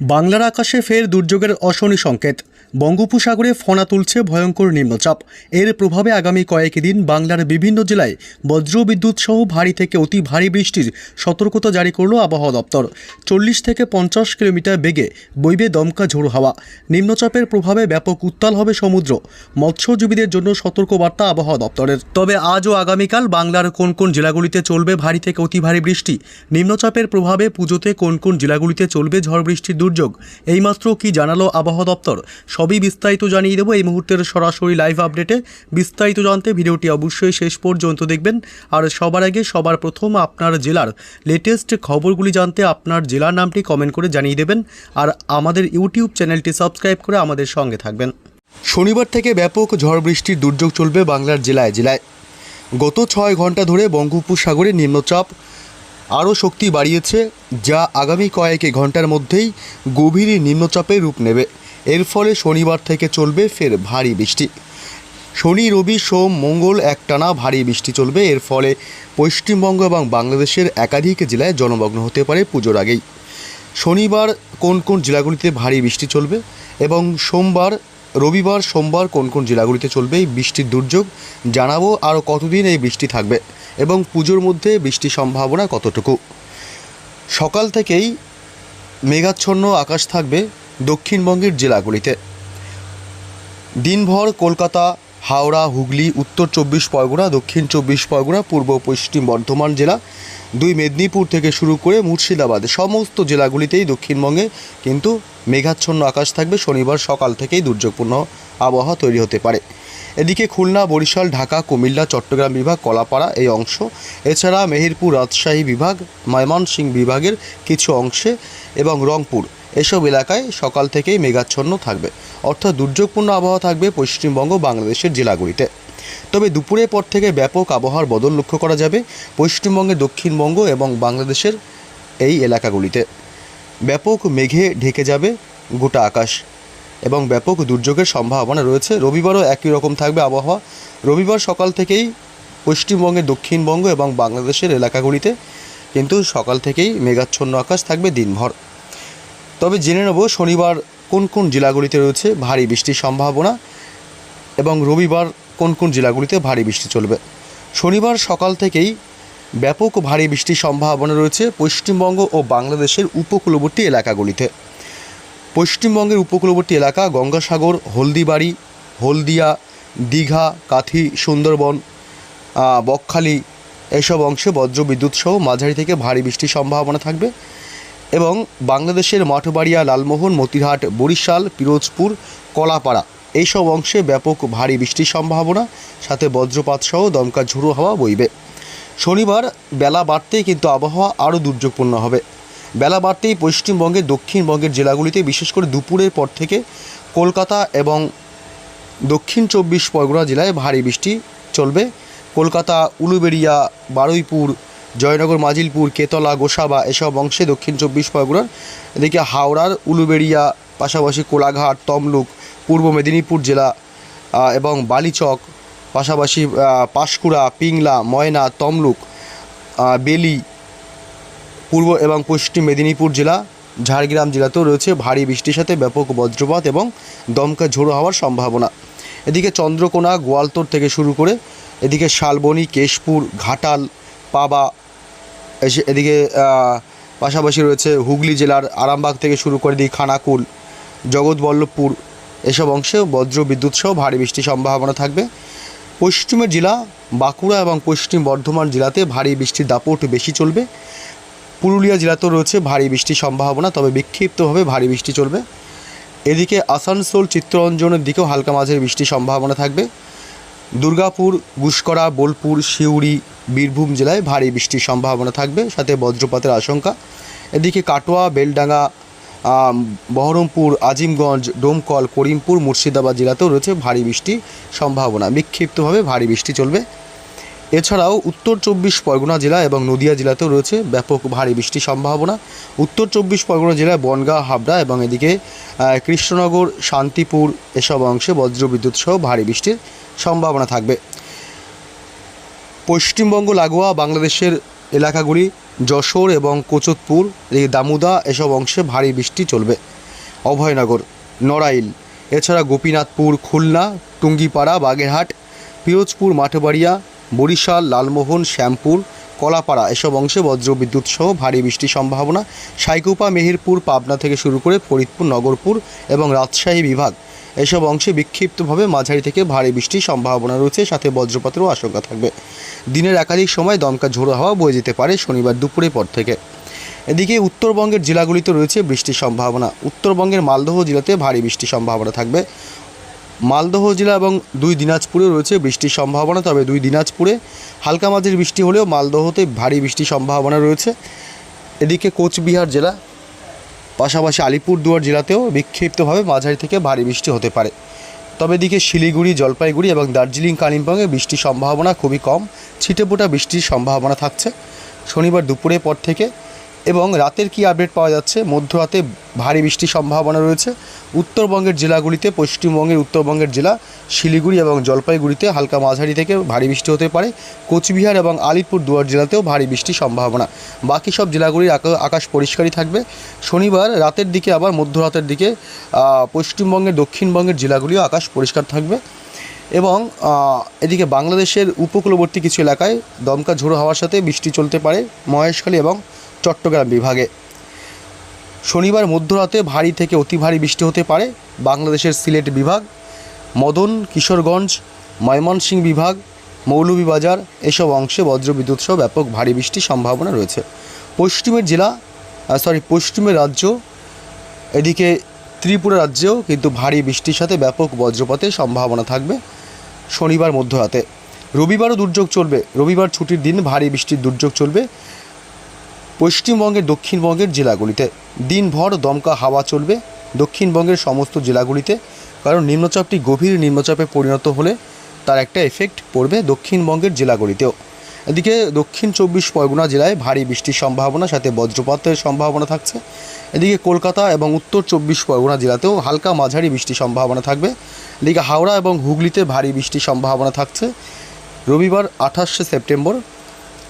বাংলার আকাশে ফের দুর্যোগের অশনি সংকেত। বঙ্গোপসাগরে ফনা তুলছে ভয়ঙ্কর নিম্নচাপ। এর প্রভাবে আগামী কয়েকদিন বাংলার বিভিন্ন জেলায় বজ্রবিদ্যুৎ সহ ভারী থেকে অতি ভারী বৃষ্টির সতর্কতা জারি করল আবহাওয়া দপ্তর। চল্লিশ থেকে পঞ্চাশ কিলোমিটার বেগে বইবে দমকা ঝোড়ো হাওয়া। নিম্নচাপের প্রভাবে ব্যাপক উত্তাল হবে সমুদ্র। মৎস্যজীবীদের জন্য সতর্কবার্তা আবহাওয়া দপ্তরের। তবে আজ ও আগামীকাল বাংলার কোন কোন জেলাগুলিতে চলবে ভারী থেকে অতি ভারী বৃষ্টি? নিম্নচাপের প্রভাবে পুজোতে কোন কোন জেলাগুলিতে চলবে ঝড় বৃষ্টির দুর্যোগ? এইমাত্র কি জানালো আবহাওয়া দপ্তর? সবই বিস্তারিত জানিয়ে দেবো। এই মুহূর্তের সরাসরি লাইভ আপডেটে বিস্তারিত জানতে ভিডিওটি অবশ্যই শেষ পর্যন্ত দেখবেন। আর সবার আগে, সবার প্রথম আপনার জেলার লেটেস্ট খবরগুলি জানতে আপনার জেলার নামটি কমেন্ট করে জানিয়ে দেবেন। আর আমাদের ইউটিউব চ্যানেলটি সাবস্ক্রাইব করে আমাদের সঙ্গে থাকবেন। শনিবার থেকে ব্যাপক ঝড় বৃষ্টির দুর্যোগ চলবে বাংলার জেলায় জেলায়। গত ছয় ঘণ্টা ধরে বঙ্গোপসাগরে নিম্নচাপ আরও শক্তি বাড়িয়েছে, যা আগামী কয়েক ঘণ্টার মধ্যেই গভীর নিম্নচাপে রূপ নেবে। এর ফলে শনিবার থেকে চলবে ফের ভারী বৃষ্টি। শনি, রবি, সোম, মঙ্গল একটানা ভারী বৃষ্টি চলবে। এর ফলে পশ্চিমবঙ্গ এবং বাংলাদেশের একাধিক জেলায় জলমগ্ন হতে পারে পুজোর আগেই। শনিবার কোন কোন জেলাগুলিতে ভারী বৃষ্টি চলবে এবং সোমবার, রবিবার, সোমবার কোন কোন জেলাগুলিতে চলবে এই বৃষ্টির দুর্যোগ জানাব আরও কতদিন এই বৃষ্টি থাকবে এবং পুজোর মধ্যে বৃষ্টির সম্ভাবনা কতটুকু। সকাল থেকেই মেঘাচ্ছন্ন আকাশ থাকবে। দক্ষিণবঙ্গের জেলাগুলিতে। দিনভর কলকাতা, হাওড়া, হুগলি, উত্তর চব্বিশ পরগনা, দক্ষিণ চব্বিশ পরগনা, পূর্ব পশ্চিম বর্ধমান জেলা, দুই মেদিনীপুর থেকে শুরু করে মুর্শিদাবাদ, সমস্ত জেলাগুলিতেই দক্ষিণবঙ্গে কিন্তু মেঘাচ্ছন্ন আকাশ থাকবে। শনিবার সকাল থেকেই দুর্যোগপূর্ণ আবহাওয়া তৈরি হতে পারে। এদিকে খুলনা, বরিশাল, ঢাকা, কুমিল্লা, চট্টগ্রাম বিভাগ, কলাপাড়া এই অংশ। এছাড়া মেহেরপুর রাজশাহী বিভাগ, ময়মনসিংহ বিভাগের কিছু অংশে এবং রংপুর। এসব এলাকায় সকাল থেকেই মেঘাচ্ছন্ন থাকবে। অর্থাৎ দুর্যোগপূর্ণ আবহাওয়া থাকবে পশ্চিমবঙ্গ, বাংলাদেশের জেলাগুলিতে। তবে দুপুরের পর থেকে ব্যাপক আবহাওয়ার বদল লক্ষ্য করা যাবে পশ্চিমবঙ্গের দক্ষিণবঙ্গ এবং বাংলাদেশের এই এলাকাগুলিতে। ব্যাপক মেঘে ঢেকে যাবে গোটা আকাশ এবং ব্যাপক দুর্যোগের সম্ভাবনা রয়েছে। রবিবারও একই রকম থাকবে আবহাওয়া। রবিবার সকাল থেকেই পশ্চিমবঙ্গের দক্ষিণবঙ্গ এবং বাংলাদেশের এলাকাগুলিতে কিন্তু সকাল থেকেই মেঘাচ্ছন্ন আকাশ থাকবে দিনভর। তবে জেনে নেব শনিবার কোন কোন জেলাগুলিতে রয়েছে ভারী বৃষ্টির সম্ভাবনা এবং রবিবার কোন কোন জেলাগুলিতে ভারী বৃষ্টি চলবে। শনিবার সকাল থেকেই ব্যাপক ভারী বৃষ্টির সম্ভাবনা রয়েছে পশ্চিমবঙ্গ ও বাংলাদেশের উপকূলবর্তী এলাকাগুলিতে। পশ্চিমবঙ্গের উপকূলবর্তী এলাকা গঙ্গাসাগর, হলদিবাড়ি, হলদিয়া, দীঘা, কাথি, সুন্দরবন বকখালি এসব অংশে বজ্রবিদ্যুৎ সহ মাঝারি থেকে ভারী বৃষ্টির সম্ভাবনা থাকবে এবং বাংলাদেশের মাঠবাড়িয়া, লালমোহন, মতিরহাট, বরিশাল, পিরোজপুর, কলাপাড়া এইসব অংশে ব্যাপক ভারী বৃষ্টির সম্ভাবনা, সাথে বজ্রপাত সহ দমকা ঝুড়ো হাওয়া বইবে। শনিবার বেলা বাড়তেই কিন্তু আবহাওয়া আরও দুর্যোগপূর্ণ হবে। বেলা বাড়তেই পশ্চিমবঙ্গের দক্ষিণবঙ্গের জেলাগুলিতে বিশেষ করে দুপুরের পর থেকে কলকাতা এবং দক্ষিণ চব্বিশ পরগনা জেলায় ভারী বৃষ্টি চলবে। কলকাতা, উলুবেড়িয়া, বারুইপুর, জয়নগর, মাজিলপুর, কেতলা, গোসাবা এসব অংশে দক্ষিণ চব্বিশ পরগনার এদিকে হাওড়ার, উলুবেড়িয়া, পাশাপাশি কোলাঘাট, তমলুক, পূর্ব মেদিনীপুর জেলা এবং বালিচক, পাশাপাশি পাঁশকুড়া, পিংলা, ময়না, তমলুক বেলি, পূর্ব এবং পশ্চিম মেদিনীপুর জেলা, ঝাড়গ্রাম জেলাতেও রয়েছে ভারী বৃষ্টির সাথে ব্যাপক বজ্রপাত এবং দমকা ঝোড়ো হওয়ার সম্ভাবনা। এদিকে চন্দ্রকোনা, গোয়ালতোর থেকে শুরু করে এদিকে শালবনী, কেশপুর, ঘাটাল, পাবা এদিকে পাশাপাশি রয়েছে হুগলি জেলার আরামবাগ থেকে শুরু করে এদিকে খানাকুল, জগৎবল্লভপুর এসব অংশে বজ্র বিদ্যুৎ সহ ভারী বৃষ্টির সম্ভাবনা থাকবে। পশ্চিমের জেলা, বাঁকুড়া এবং পশ্চিম বর্ধমান জেলাতে ভারী বৃষ্টির দাপট বেশি চলবে। পুরুলিয়া জেলাতেও রয়েছে ভারী বৃষ্টির সম্ভাবনা, তবে বিক্ষিপ্তভাবে ভারী বৃষ্টি চলবে। এদিকে আসানসোল চিত্তরঞ্জনের দিকেও হালকা মাঝের বৃষ্টির সম্ভাবনা থাকবে। দুর্গাপুর, গুসকরা, বোলপুর সিউড়ি বীরভূম জেলায় ভারী বৃষ্টির সম্ভাবনা থাকবে, সাথে বজ্রপাতের আশঙ্কা। এদিকে কাটোয়া, বেলডাঙ্গা বহরমপুর, আজিমগঞ্জ, ডোমকল, করিমপুর, মুর্শিদাবাদ জেলাতেও রয়েছে ভারী বৃষ্টির সম্ভাবনা। বিক্ষিপ্তভাবে ভারী বৃষ্টি চলবে। এছাড়াও উত্তর চব্বিশ পরগনা জেলা এবং নদিয়া জেলাতেও রয়েছে ব্যাপক ভারী বৃষ্টির সম্ভাবনা। উত্তর চব্বিশ পরগনা জেলায় বনগাঁ, হাবড়া এবং এদিকে কৃষ্ণনগর, শান্তিপুর এসব অংশে বজ্রবিদ্যুৎ সহ ভারী বৃষ্টির সম্ভাবনা থাকবে। পশ্চিমবঙ্গ, লাগোয়া, বাংলাদেশের এলাকাগুলি, যশোর এবং কোচতপুর, এই দামুদা এসব অংশে ভারী বৃষ্টি চলবে। অভয়নগর, নড়াইল, এছাড়া গোপীনাথপুর, খুলনা, টুঙ্গিপাড়া, বাগেরহাট, পিরোজপুর, মাঠবাড়িয়া বরিশাল, লালমোহন, শ্যামপুর, কলাপাড়া এসব অংশে বজ্রবিদ্যুৎ সহ ভারী বৃষ্টির সম্ভাবনা। সাইকুপা, মেহেরপুর, পাবনা থেকে শুরু করে ফরিদপুর, নগরপুর এবং রাজশাহী বিভাগ এসব অংশে বিক্ষিপ্তভাবে মাঝারি থেকে ভারী বৃষ্টির সম্ভাবনা রয়েছে, সাথে বজ্রপাতেরও আশঙ্কা থাকবে। দিনের একাধিক সময় দমকা ঝোড়ো হাওয়া বয়ে যেতে পারে শনিবার দুপুরের পর থেকে। এদিকে উত্তরবঙ্গের জেলাগুলিতে রয়েছে বৃষ্টির সম্ভাবনা। উত্তরবঙ্গের মালদহ জেলাতে ভারী বৃষ্টির সম্ভাবনা থাকবে। মালদহ জেলা এবং দুই দিনাজপুরে রয়েছে বৃষ্টির সম্ভাবনা, তবে দুই দিনাজপুরে হালকা মাঝের বৃষ্টি হলেও মালদহতে ভারী বৃষ্টির সম্ভাবনা রয়েছে। এদিকে কোচবিহার জেলা, পাশাপাশি আলিপুরদুয়ার জেলাতেও বিক্ষিপ্তভাবে মাঝারি থেকে ভারী বৃষ্টি হতে পারে। তবে এদিকে শিলিগুড়ি, জলপাইগুড়ি এবং দার্জিলিং, কালিম্পংয়ে বৃষ্টির সম্ভাবনা খুবই কম। ছিটেফোঁটা বৃষ্টির সম্ভাবনা থাকছে। শনিবার দুপুরের পর থেকে এবং রাতের কি আপডেট পাওয়া যাচ্ছে? মধ্যরাতে ভারী বৃষ্টির সম্ভাবনা রয়েছে। উত্তরবঙ্গের জেলাগুলিতে, পশ্চিমবঙ্গের উত্তরবঙ্গের জেলা, শিলিগুড়ি এবং জলপাইগুড়িতে হালকা মাঝারি থেকে ভারী বৃষ্টি হতে পারে। কোচবিহার এবং আলিপুর দুয়ার জেলাতেও ভারী বৃষ্টির সম্ভাবনা। বাকি সব জেলাগুলির আকা- আকাশ পরিষ্কারই থাকবে। শনিবার রাতের দিকে আবার মধ্যরাতের দিকে পশ্চিমবঙ্গের, দক্ষিণবঙ্গের জেলাগুলিও আকাশ পরিষ্কার থাকবে। এবং এদিকে বাংলাদেশের উপকূলবর্তী কিছু এলাকায় দমকা ঝোড়ো হওয়ার সাথে বৃষ্টি চলতে পারে। মহেশখালী এবং চট্টগ্রাম বিভাগে। শনিবার মধ্যরাতে ভারী থেকে অতি ভারী বৃষ্টি হতে পারে। বাংলাদেশের সিলেট বিভাগ, মদন, কিশোরগঞ্জ, ময়মনসিংহ বিভাগ, মৌলভীবাজার এসব অংশে বজ্রবিদ্যুৎ সহ ব্যাপক ভারী বৃষ্টির সম্ভাবনা রয়েছে। পশ্চিমের জেলা সরি পশ্চিমের রাজ্য, এদিকে ত্রিপুরা রাজ্যেও কিন্তু ভারী বৃষ্টির সাথে ব্যাপক বজ্রপাতের সম্ভাবনা থাকবে শনিবার মধ্যরাতে। রবিবারও দুর্যোগ চলবে। রবিবার ছুটির দিন ভারী বৃষ্টির দুর্যোগ চলবে। পশ্চিমবঙ্গের, দক্ষিণবঙ্গের জেলাগুলিতে দিনভর দমকা হাওয়া চলবে। দক্ষিণবঙ্গের সমস্ত জেলাগুলিতে কারণ নিম্নচাপটি গভীর নিম্নচাপে পরিণত হলে তার একটা এফেক্ট পড়বে দক্ষিণবঙ্গের জেলাগুলিতেও। এদিকে দক্ষিণ চব্বিশ পরগনা জেলায় ভারী বৃষ্টির সম্ভাবনা, সাথে বজ্রপাতের সম্ভাবনা থাকছে। এদিকে কলকাতা এবং উত্তর চব্বিশ পরগনা জেলাতেও হালকা মাঝারি বৃষ্টির সম্ভাবনা থাকবে। এদিকে হাওড়া এবং হুগলিতে ভারী বৃষ্টির সম্ভাবনা থাকছে। রবিবার আঠাশে সেপ্টেম্বর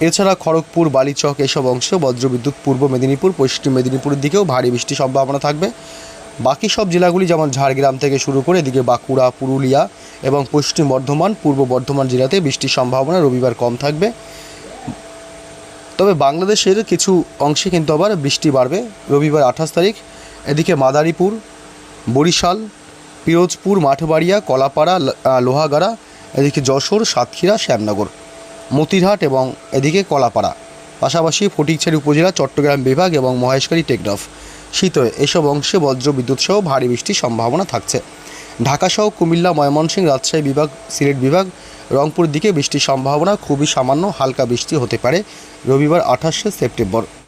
এছাড়া খড়গপুর, বালিচক এসব অংশে বজ্রবিদ্যুৎ পূর্ব মেদিনীপুর, পশ্চিম মেদিনীপুরের দিকেও ভারী বৃষ্টির সম্ভাবনা থাকবে। বাকি সব জেলাগুলি যেমন ঝাড়গ্রাম থেকে শুরু করে এদিকে বাঁকুড়া, পুরুলিয়া এবং পশ্চিম বর্ধমান, পূর্ব বর্ধমান জেলাতে বৃষ্টির সম্ভাবনা রবিবার কম থাকবে। তবে বাংলাদেশের কিছু অংশে কিন্তু আবার বৃষ্টি বাড়বে। রবিবার আঠাশ তারিখ এদিকে মাদারীপুর, বরিশাল, পিরোজপুর, মাঠবাড়িয়া, কলাপাড়া লোহাগাড়া, এদিকে যশোর, সাতক্ষীরা, শ্যামনগর। মতিরহাট এবং এদিকে কলাপাড়া। পাশাপাশি ফটিকছড়ি উপজেলা, চট্টগ্রাম বিভাগ এবং মহেশখালী টেকডফ শীতে এসব অংশে বজ্র বিদ্যুৎ সহ ভারী বৃষ্টির সম্ভাবনা থাকছে। ঢাকাসহ কুমিল্লা, ময়মনসিংহ, রাজশাহী বিভাগ, সিলেট বিভাগ রংপুর দিকে বৃষ্টির সম্ভাবনা খুবই সামান্য, হালকা বৃষ্টি হতে পারে রবিবার আঠাশে সেপ্টেম্বর।